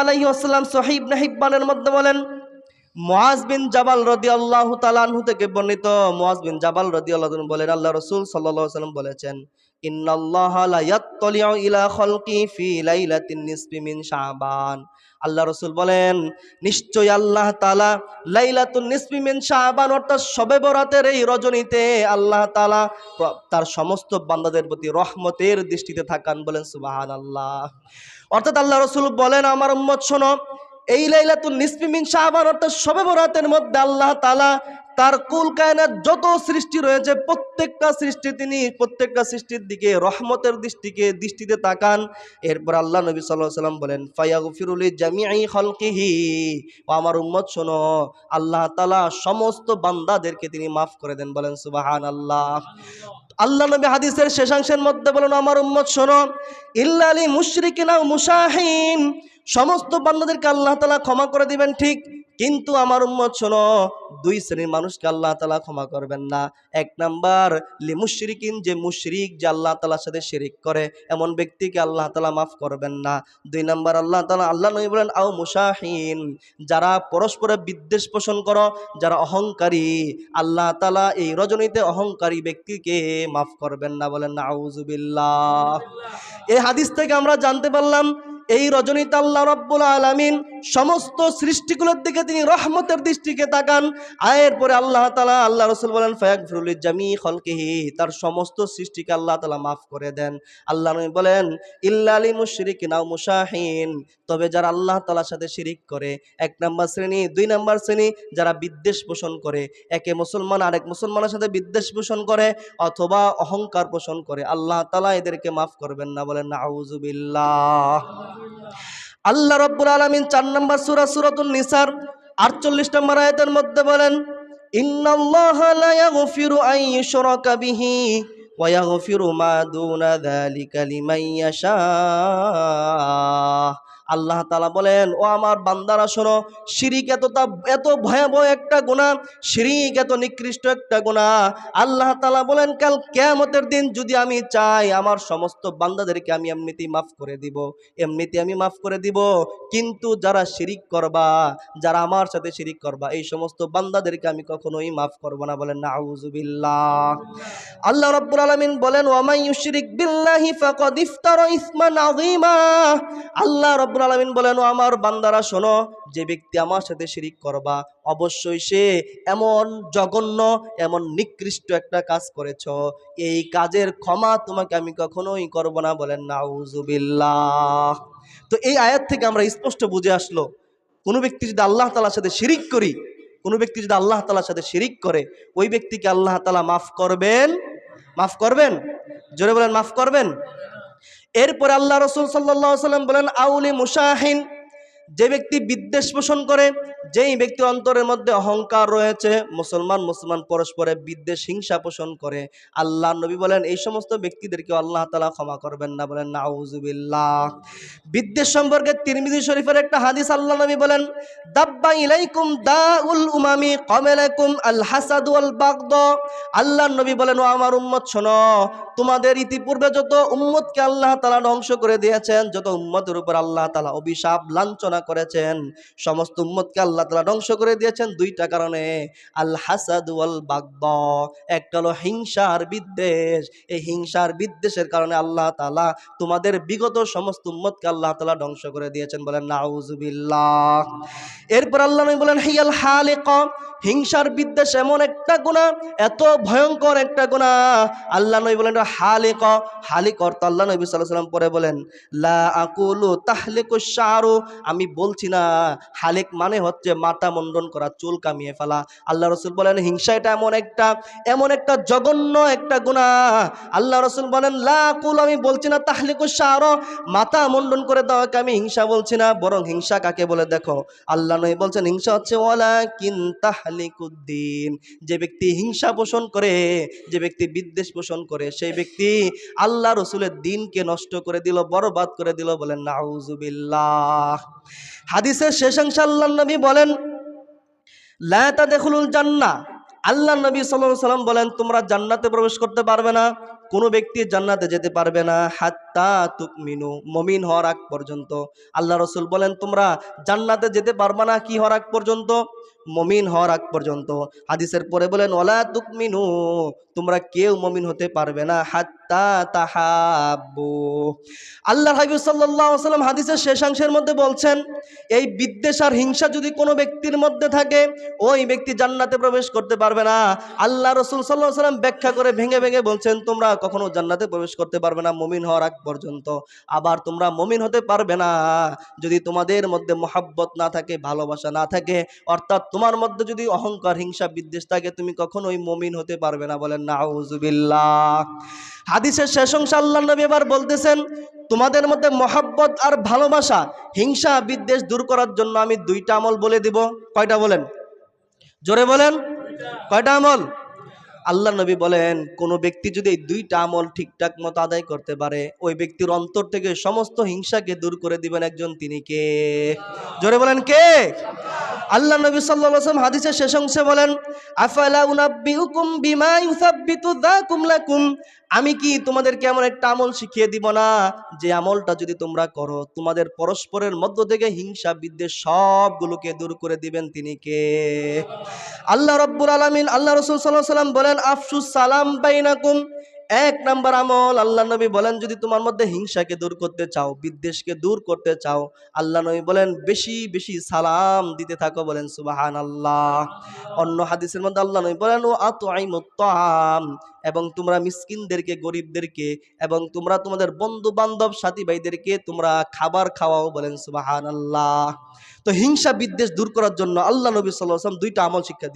সোহিব সহিব নাহিব্বানের মধ্যে বলেন মুআজ বিন জাবাল রদি আল্লাহ আনহু থেকে বর্ণিত মুআজ বিন জাবাল রদি তাআলা বলেন, আল্লাহ রসুল ওয়াসাল্লাম বলেছেন আল্লাহ রসুল বলেন আল্লাহ তালা শাবান, অর্থাৎ বরাতের এই রজনীতে আল্লাহ তালা তার সমস্ত বান্দাদের প্রতি রহমতের দৃষ্টিতে থাকান বলেন সুবাহান আল্লাহ অর্থাৎ আল্লাহ রসুল বলেন, আমার উম্মত শোনো এই লাইলাতুন নিসফি মিন শাবান অর্থাৎ শবে বরাতের মধ্যে আল্লাহ তালা তার কুল কায়নাত যত সৃষ্টি রয়েছে, প্রত্যেকটা সৃষ্টি তিনি প্রত্যেকটা সৃষ্টির দিকে রহমতের দৃষ্টিকে, দৃষ্টিতে তাকান। এরপর আল্লাহ নবী সাল্লাহ সাল্লাম বলেন ফায়াগফিরুলি জামিআই খলকিহি। ও আমার উম্মত, শোনো, আল্লাহ তালা সমস্ত বান্দাদেরকে তিনি মাফ করে দেন, বলেন সুবাহান আল্লাহ আল্লাহ নবী হাদিসের শেষাংশের মধ্যে বলেন, আমার উম্মত, শোনো ইল্লালি মুশরিকিনা মুশাহিন। সমস্ত বান্দাদেরকে আল্লাহ তালা ক্ষমা করে দিবেন, ঠিক কিন্তু আমার উম্মত শোনো, দুই শ্রেণির মানুষকে আল্লাহ তালা ক্ষমা করবেন না। এক নাম্বার, লি মুশরিকিন, যে মুশরিক, যে আল্লাহ তালার সাথে শিরিক করে, এমন ব্যক্তিকে আল্লাহ তালা মাফ করবেন না। দুই নাম্বার, আল্লাহ তালা আল্লাহ নবী বলেন, আও মুশাহিন যারা পরস্পরে বিদ্বেষ পোষণ করো, যারা অহংকারী, আল্লাহ তালা এই রজনীতে অহংকারী ব্যক্তিকে মাফ করবেন না বলেন না। আউজুবিল্লাহ এই হাদিস থেকে আমরা জানতে পারলাম এই রজনীতে আল্লাহ রব্বুল আলামিন সমস্ত সৃষ্টিগুলোর দিকে তিনি রহমতের দৃষ্টিকে তাকান। আয়ের পরে আল্লাহ তালা আল্লাহ রসুল বলেন ফয়াক ফিরুল জামি খলকিহি তার সমস্ত সৃষ্টিকে আল্লাহ তালা মাফ করে দেন। আল্লাহ বলেন, ইল্লা আলী মুশরিক নাও মুশাহিন তবে যারা আল্লাহ তালার সাথে শিরিক করে, এক নম্বর শ্রেণি, দুই নম্বর শ্রেণি, যারা বিদ্বেষ পোষণ করে, একে মুসলমান আরেক মুসলমানের সাথে বিদ্বেষ পোষণ করে অথবা অহংকার পোষণ করে, আল্লাহ তালা এদেরকে মাফ করবেন না বলেন না আউজুবিল্লাহ আল্লাহ রব্বুল আলমিন চার নম্বর সুরা সুরতুল নিসার আটচল্লিশ নম্বর আয়তের মধ্যে বলেন ইন্নাল্লাহ আল্লাহ তালা বলেন, ও আমার বান্দারা, শোনো, শিরিক তা, এত ভয়াবহ একটা গুণা, শিরিক এত নিকৃষ্ট একটা গুণা। আল্লাহ তালা বলেন, কাল কেয়ামতের দিন যদি আমি চাই, আমার সমস্ত বান্দাদেরকে আমি এমনিতেই মাফ করে দিব এমনিতে আমি মাফ করে দিব। কিন্তু যারা শিরিক করবা, যারা আমার সাথে শিরিক করবা, এই সমস্ত বান্দাদেরকে আমি কখনোই মাফ করব না। বলেন না আল্লাহ রাব্বুল আলামিন বলেন ওয়ামাই ইউশরিক বিল্লাহি ফাকাদ ইফতারা ইসমান আযীমা। আল্লাহ রাব্বুল আলামিন বলেন আমার বান্দারা, শোনো, যে ব্যক্তি আমার সাথে শিরিক করবা, অবশ্যই সে এমন জঘন্য, এমন নিকৃষ্ট একটা কাজ করেছ। এই কাজের ক্ষমা তোমাকে আমি কখনোই করব না, বলেন, নাউজুবিল্লাহ। তো এই আয়াত থেকে আমরা স্পষ্ট বুঝে আসলো, কোনো ব্যক্তি যদি আল্লাহ তালার সাথে শিরিক করি, কোনো ব্যক্তি যদি আল্লাহ তালার সাথে শিরিক করে, ওই ব্যক্তিকে আল্লাহ তালা মাফ করবেন? মাফ করবেন? জোরে বলেন, মাফ করবেন? এরপরে আল্লাহ রসুল সাল্লাহ সাল্লাম বলেন আউলি মুশাহিন। যে ব্যক্তি বিদ্বেষ পোষণ করে, যেই ব্যক্তি অন্তরের মধ্যে অহংকার রয়েছে, মুসলমান মুসলমান পরস্পরে বিদ্বেষ, হিংসা পোষণ করে। আল্লাহ নবী বলেন, এই সমস্ত ব্যক্তিদেরকে আল্লাহ তালা ক্ষমা করবেন না বলেন, নাউজুবিল্লাহ। বিদ্বেষ সম্পর্কে তিরমিজি শরীফের একটা হাদিস আল্লাহ নবী বলেন, দাব্বা ইলাইকুম দাউল উমামি কমেলাকুম আল হাসাদু আল বাগদ। আল্লাহ নবী বলেন, ও আমার উম্মত, শোনো, তোমাদের ইতিপূর্বে যত উম্মতকে আল্লাহ তালা ধ্বংস করে দিয়েছেন, যত উম্মতের উপর আল্লাহ তালা অভিশাপ, লাঞ্ছনা করেছেন। সমস্ত উম্মতকে আল্লাহ তালা ধ্বংস করে দিয়েছেন দুইটা কারণে। আল হাসাদু আল বাগদ, একটা হলো হিংসার বিদ্বেষ। এই হিংসার বিদ্বেষের কারণে আল্লাহ তালা তোমাদের বিগত সমস্ত উম্মতকে আল্লাহ তালা ধ্বংস করে দিয়েছেন বলেন নাউজুবিল্লাহ এরপর আল্লাহ বলেন, হিয়াল হালিক। হিংসার বিদ্বেষ এমন একটা গুণা, এত ভয়ঙ্কর একটা গুণা। আল্লাহ নবী বলেন, হালিক হালিক অর্থ আল্লাহ নবী সাল্লাহ সাল্লাম পরে বলেন, লা আমি বলছি না, হালিক মানে হচ্ছে মাথা মন্ডন করা, চুল কামিয়ে ফেলা। আল্লাহ রসুল বলেন, হিংসা এটা এমন একটা এমন একটা জঘন্য একটা গুণা। আল্লাহ রসুল বলেন, লা আকুল, আমি বলছি না, তাহলিকু শারু। মাথা মন্ডন করে দেওয়াকে আমি হিংসা বলছি না, বরং হিংসা কাকে বলে দেখো? আল্লাহ নবী বলছেন, হিংসা হচ্ছে ওয়ালা কিন তাহলিকুদ্দিন যে ব্যক্তি হিংসা পোষণ করে, যে ব্যক্তি বিদ্বেষ পোষণ করে, সেই ব্যক্তি আল্লাহ রসুলের দিনকে নষ্ট করে দিল, বরবাদ করে দিল বলেন, নাউজুবিল্লাহ। হাদিসের শেষাংশ আল্লাহ নবী বলেন লায়তা দেখুল জান্না আল্লাহ নবী সাল্লাম বলেন, তোমরা জান্নাতে প্রবেশ করতে পারবে না। কোনো ব্যক্তি জান্নাতে যেতে পারবে না, হাত্তা তুকমিনু মমিন হওয়ার আগ পর্যন্ত। আল্লাহ রসুল বলেন, তোমরা জান্নাতে যেতে পারবে না, কি হওয়ার আগ পর্যন্ত? মমিন হওয়ার আগ পর্যন্ত। হাদিসের পরে বলেন ওলা তুকমিনু তোমরা কেউ মমিন হতে পারবে না, হাত্তা তাহাব্বু। আল্লাহ হাবিব সাল্লাম হাদিসের শেষাংশের মধ্যে বলছেন, এই বিদ্বেষ আর হিংসা যদি কোনো ব্যক্তির মধ্যে থাকে, ওই ব্যক্তি জান্নাতে প্রবেশ করতে পারবে না। আল্লাহ রসুল সাল্লাহ সাল্লাম ব্যাখ্যা করে ভেঙে ভেঙে বলছেন, তোমরা কখনো জান্নাতে প্রবেশ করতে পারবে না মমিন হওয়ার আগ পর্যন্ত। আবার তোমরা মমিন হতে পারবে না। যদি তোমাদের মধ্যে মহাব্বত না থাকে, ভালোবাসা না থাকে, অর্থাৎ তোমার মধ্যে যদি অহংকার, হিংসা, বিদ্বেষ থাকে, তুমি কখনোই মমিন হতে পারবে না বলেন নাউজুবিল্লাহ। হাদিসের শেষ অংশ আল্লাহ নবী এবার বলতেছেন, তোমাদের মধ্যে মহাব্বত আর ভালোবাসা, হিংসা, বিদ্বেষ দূর করার জন্য আমি দুইটা আমল বলে দিব। কয়টা বলেন? জোরে বলেন। কয়টা আমল? আল্লাহ নবী বলেন, কোন ব্যক্তি যদি এই দুইটা আমল ঠিকঠাক মতো আদায় করতে পারে, ওই ব্যক্তির অন্তর থেকে সমস্ত হিংসাকে দূর করে দিবেন একজন তিনি কে? জোরে বলেন কে? আল্লাহ নবী সাল্লাম হাদিসের শেষ অংশে বলেন আমি কি তোমাদেরকে এমন একটা আমল শিখিয়ে দিব না? যে আমলটা যদি তোমরা করো, তোমাদের পরস্পরের মধ্য থেকে হিংসা, বিদ্বেষ সবগুলোকে দূর করে দিবেন তিনি কে? আল্লাহ রব্বুল আলামিন, আল্লাহ রসুল সাল্লাহ সাল্লাম বলেন আফসুস সালাম বাইনাকুম। এক নাম্বার আমল, আল্লাহ নবী বলেন, যদি তোমার মধ্যে হিংসাকে দূর করতে চাও, বিদ্বেষকে দূর করতে চাও, আল্লাহ নবী বলেন, বেশি বেশি সালাম দিতে থাকো, বলেন সুবাহান আল্লাহ অন্য হাদিসের মধ্যে আল্লাহ নবী বলেন ও আত আম এবং তোমরা মিসকিনদেরকে, গরিবদেরকে, এবং তোমরা তোমাদের বন্ধু বান্ধব সাথী ভাইদেরকে তোমরা খাবার খাওয়াও, বলেন সুবাহান আল্লাহ তো হিংসা, বিদ্বেষ দূর করার জন্য আল্লাহ নবী সাল্লাহ আসলাম দুইটা আমল শিক্ষা দিয়ে